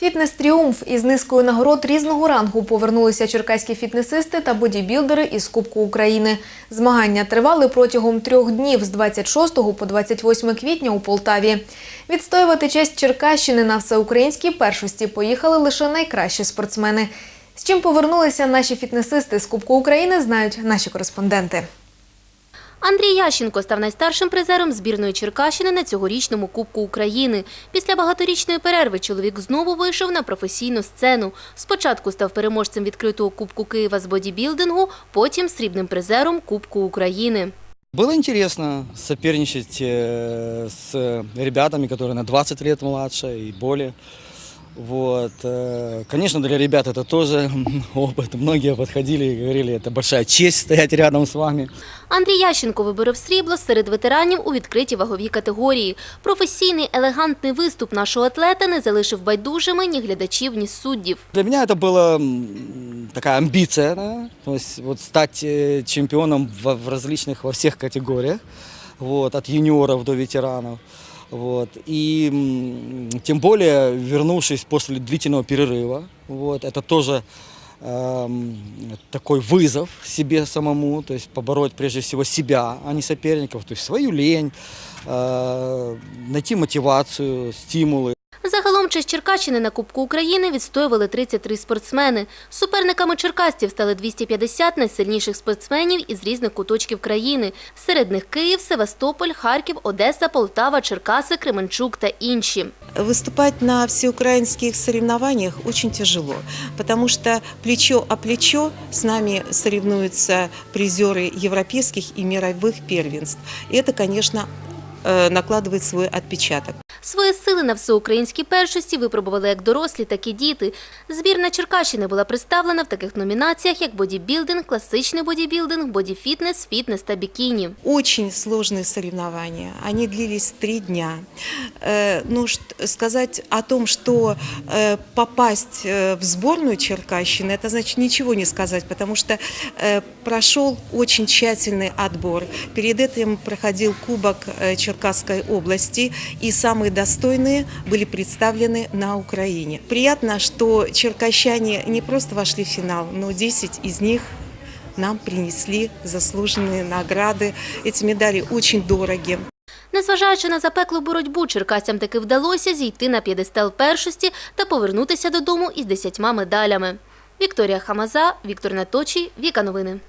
Фітнес Тріумф із низкою нагород різного рангу повернулися черкаські фітнесисти та бодібілдери із Кубку України. Змагання тривали протягом трьох днів з 26 по 28 квітня у Полтаві. Відстоювати честь Черкащини на всеукраїнській першості поїхали лише найкращі спортсмени. З чим повернулися наші фітнесисти з Кубку України, знають наші кореспонденти. Андрій Ященко став найстаршим призером збірної Черкащини на цьогорічному Кубку України. Після багаторічної перерви чоловік знову вийшов на професійну сцену. Спочатку став переможцем відкритого Кубку Києва з бодібілдингу, потім срібним призером Кубку України. Было интересно соперничать э, с ребятами, которые на 20 лет младше и более. Вот. э, Конечно, для ребят это тоже опыт. Многие подходили и говорили, это большая честь стоять рядом с вами. Андрій Ященко виборов срібло серед ветеранів у відкритій ваговій категорії. Професійний елегантний виступ нашого атлета не залишив байдужими ні глядачів, ні суддів. Для меня это была м, такая амбиция, да? то есть вот стать э, чемпионом в, в различных, во всех категориях, вот, от юниоров до ветеранов. Вот. И м, тем более, вернувшись после длительного перерыва, вот, это тоже эм, такой вызов себе самому, то есть побороть прежде всего себя, а не соперников, то есть свою лень, э, найти мотивацию, стимулы. Загалом честь Черкащини на Кубку України відстоювали 33 спортсмени. Суперниками черкасців стали 250 найсильніших спортсменів із різних куточків країни. Серед них Київ, Севастополь, Харків, Одеса, Полтава, Черкаси, Кременчук та інші. Выступать на всеукраинских соревнованиях очень тяжело, потому что плечо о плечо с нами соревнуются призеры европейских и мировых первенств. И это, конечно, э, накладывает свой отпечаток. Свої сили на всеукраїнській першості випробували як дорослі, так і діти. Збірна Черкащини була представлена в таких номінаціях, як бодібілдинг, класичний бодібілдинг, бодіфітнес, фітнес та бікіні. Очень сложные соревнования. Они длились три дня. Э, Ну, ш- сказать о том, что э, попасть э, в сборную Черкащины, это значит ничего не сказать, потому что э, прошел очень тщательный отбор. Перед этим проходил Кубок э, Черкасской области, и самые достойные были представлены на Украине. Приятно, что черкащане не просто вошли в финал, но 10 из них нам принесли заслуженные награды. Эти медали очень дороги. Незважаючи на запеклу боротьбу, черкасцям таки вдалося зійти на п'єдестал першості та повернутися додому із десятьма медалями. Вікторія Хамаза, Віктор Наточій, Віка Новини.